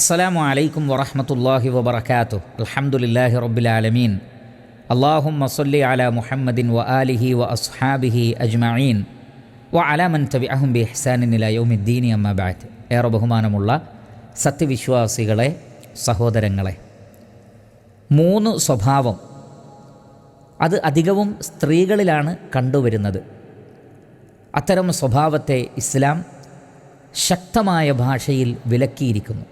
അസ്സലാമു അലൈക്കും വറഹമത്തല്ലാഹി വബർക്കാത്തു അലഹമുല്ലാഹി റബ്ബിൽ ആലമീൻ. അള്ളാഹും മസല്ലി അല മുഹമ്മദിൻ വ ആലിഹി വ അസ്ഹാബിഹി അജ്മീൻ വ അലാമൻ തബിഅഹും ബി ഇഹ്സാനിൻ ഇലാ യൗമിദ്ദീനി അമ്മ ബഅദ്. ഏറെ ബഹുമാനമുള്ള സത്യവിശ്വാസികളെ സഹോദരങ്ങളെ മൂന്ന് സ്വഭാവം. അത് അധികവും സ്ത്രീകളിലാണ് കണ്ടുവരുന്നത്. അത്തരം സ്വഭാവത്തെ ഇസ്ലാം ശക്തമായ ഭാഷയിൽ വിലക്കിയിരിക്കുന്നു.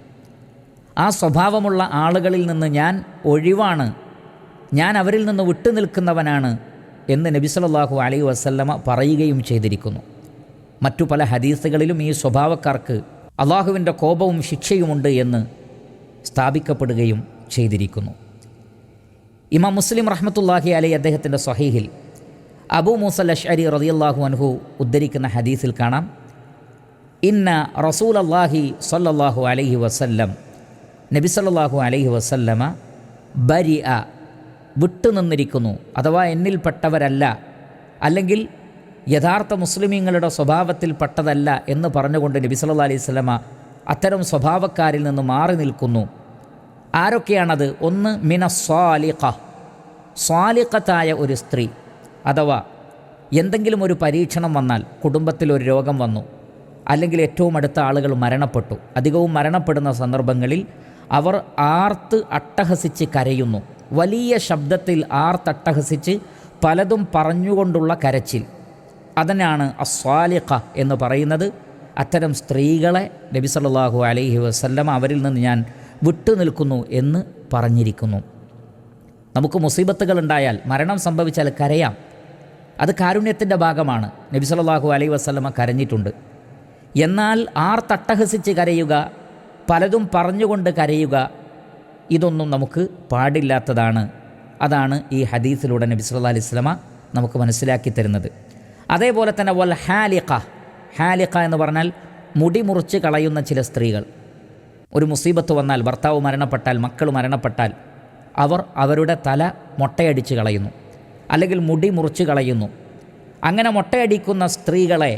ആ സ്വഭാവമുള്ള ആളുകളിൽ നിന്ന് ഞാൻ ഒഴിവാണ്. ഞാൻ അവരിൽ നിന്ന് വിട്ടുനിൽക്കുന്നവനാണ് എന്ന് നബി സല്ലല്ലാഹു അലൈഹി വസല്ലമ പറയുകയും ചെയ്തിരിക്കുന്നു. മറ്റു പല ഹദീസുകളിലും ഈ സ്വഭാവക്കാർക്ക് അള്ളാഹുവിന്റെ കോപവും ശിക്ഷയുമുണ്ട് എന്ന് സ്ഥാപിക്കപ്പെടുകയും ചെയ്തിരിക്കുന്നു. ഇമാം മുസ്ലിം റഹ്മത്തുല്ലാഹി അലൈ അദ്ദേഹത്തിന്റെ സ്വഹീഹിൽ അബൂ മൂസൽ അഷ്അരി റളിയല്ലാഹു അൻഹു ഉദ്ധരിക്കുന്ന ഹദീസിൽ കാണാം. ഇന്ന റസൂൽ അള്ളാഹി സല്ലാഹു അലൈഹി വസല്ലം നബി സല്ലല്ലാഹു അലൈഹി വസല്ലമ ബരി അ വിട്ടുനിന്നിരിക്കുന്നു. അഥവാ എന്നിൽപ്പെട്ടവരല്ല. അല്ലെങ്കിൽ യഥാർത്ഥ മുസ്ലിമീങ്ങളുടെ സ്വഭാവത്തിൽപ്പെട്ടതല്ല എന്ന് പറഞ്ഞുകൊണ്ട് നബി സല്ലല്ലാഹു അലൈഹി സ്വലമ അത്തരം സ്വഭാവക്കാരിൽ നിന്ന് മാറി നിൽക്കുന്നു. ആരൊക്കെയാണത്? ഒന്ന് മിന സ്വാലിഖ. സ്വാലിഖത്തായ ഒരു സ്ത്രീ. അഥവാ എന്തെങ്കിലും ഒരു പരീക്ഷണം വന്നാൽ കുടുംബത്തിൽ ഒരു രോഗം വന്നു. അല്ലെങ്കിൽ ഏറ്റവും അടുത്ത ആളുകൾ മരണപ്പെട്ടു. അധികവും മരണപ്പെടുന്ന സന്ദർഭങ്ങളിൽ അവർ ആർത്ത് അട്ടഹസിച്ച് കരയുന്നു. വലിയ ശബ്ദത്തിൽ ആർത്തട്ടഹസിച്ച് പലതും പറഞ്ഞുകൊണ്ടുള്ള കരച്ചിൽ. അതിനാണ് അസ്വാലിഖ എന്ന് പറയുന്നത്. അത്തരം സ്ത്രീകളെ നബി സല്ലാഹു അലൈഹി വസല്ലം അവരിൽ നിന്ന് ഞാൻ വിട്ടുനിൽക്കുന്നു എന്ന് പറഞ്ഞിരിക്കുന്നു. നമുക്ക് മുസീബത്തുകൾ ഉണ്ടായാൽ മരണം സംഭവിച്ചാൽ കരയാം. അത് കാരുണ്യത്തിന്റെ ഭാഗമാണ്. നബി സല്ലാഹു അലൈഹി വസ്ലമ കരഞ്ഞിട്ടുണ്ട്. എന്നാൽ ആർ തട്ടഹസിച്ച് കരയുക പലതും പറഞ്ഞുകൊണ്ട് കരയുക ഇതൊന്നും നമുക്ക് പാടില്ലാത്തതാണ്. അതാണ് ഈ ഹദീസിലൂടെ നബി സല്ലാ അലൈഹി വസല്ലമ നമുക്ക് മനസ്സിലാക്കി തരുന്നത്. അതേപോലെ തന്നെ വൽ ഹാലിഖ ഹാലിഖ എന്ന് പറഞ്ഞാൽ മുടി മുറിച്ച് കളയുന്ന ചില സ്ത്രീകൾ. ഒരു മുസീബത്ത് വന്നാൽ ഭർത്താവ് മരണപ്പെട്ടാൽ മക്കൾ മരണപ്പെട്ടാൽ അവർ അവരുടെ തല മുട്ടയടിച്ച് കളയുന്നു അല്ലെങ്കിൽ മുടി മുറിച്ച് കളയുന്നു. അങ്ങനെ മുട്ടയടിക്കുന്ന സ്ത്രീകളെ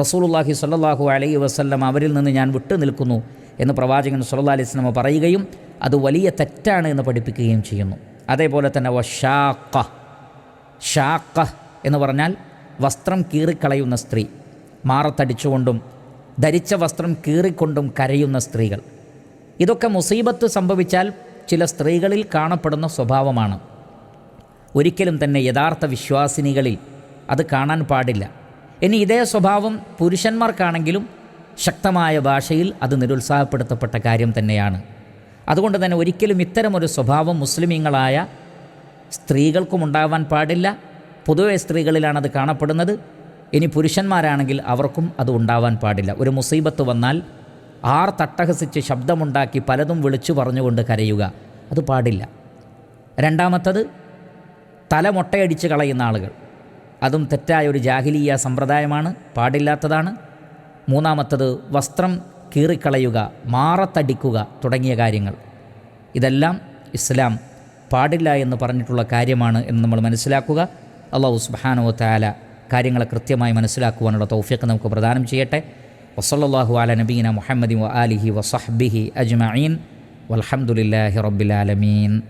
റസൂലുള്ളാഹി സ്വല്ലല്ലാഹു അലൈഹി വസല്ലം അവരിൽ നിന്ന് ഞാൻ വിട്ടു നിൽക്കുന്നു. എന്ന് പ്രവാചകൻ സുല്ലാ അലൈഹി വസല്ലം പറയുകയും അത് വലിയ തെറ്റാണ് എന്ന് പഠിപ്പിക്കുകയും ചെയ്യുന്നു. അതേപോലെ തന്നെ വഷാക്ക ഷാക്ക എന്ന് പറഞ്ഞാൽ വസ്ത്രം കീറിക്കളയുന്ന സ്ത്രീ മാറത്തടിച്ചുകൊണ്ടും ധരിച്ച വസ്ത്രം കീറിക്കൊണ്ടും കരയുന്ന സ്ത്രീകൾ. ഇതൊക്കെ മുസീബത്ത് സംഭവിച്ചാൽ ചില സ്ത്രീകളിൽ കാണപ്പെടുന്ന സ്വഭാവമാണ്. ഒരിക്കലും തന്നെ യഥാർത്ഥ വിശ്വാസിനികളിൽ അത് കാണാൻ പാടില്ല. ഇനി ഇതേ സ്വഭാവം പുരുഷന്മാർക്കാണെങ്കിലും ശക്തമായ ഭാഷയിൽ അത് നിരുത്സാഹപ്പെടുത്തപ്പെട്ട കാര്യം തന്നെയാണ്. അതുകൊണ്ട് തന്നെ ഒരിക്കലും ഇത്തരമൊരു സ്വഭാവം മുസ്ലിമീങ്ങളായ സ്ത്രീകൾക്കും ഉണ്ടാവാൻ പാടില്ല. പൊതുവെ സ്ത്രീകളിലാണത് കാണപ്പെടുന്നത്. ഇനി പുരുഷന്മാരാണെങ്കിൽ അവർക്കും അത് ഉണ്ടാവാൻ പാടില്ല. ഒരു മുസീബത്ത് വന്നാൽ ആർ തട്ടഹസിച്ച് ശബ്ദമുണ്ടാക്കി പലതും വിളിച്ചു പറഞ്ഞുകൊണ്ട് കരയുക. അത് പാടില്ല. രണ്ടാമത്തത് തല മുട്ടയടിച്ച് കളയുന്ന ആളുകൾ. അതും തെറ്റായ ഒരു ജാഹിലീയ സമ്പ്രദായമാണ്. പാടില്ലാത്തതാണ്. മൂന്നാമത്തത് വസ്ത്രം കീറിക്കളയുക മാറത്തടിക്കുക തുടങ്ങിയ കാര്യങ്ങൾ. ഇതെല്ലാം ഇസ്ലാം പാടില്ല എന്ന് പറഞ്ഞിട്ടുള്ള കാര്യമാണ് എന്ന് നമ്മൾ മനസ്സിലാക്കുക. അള്ളാഹു സുബാനോ താല കാര്യങ്ങളെ കൃത്യമായി മനസ്സിലാക്കുവാനുള്ള തൗഫീഖ് നമുക്ക് പ്രദാനം ചെയ്യട്ടെ. വസല്ലാഹു അല നബീന മുഹമ്മദി വ അലിഹി വസഹ്ബിഹി അജ്മീൻ വൽഹംദുലില്ലാഹി റബ്ബിൽ ആലമീൻ.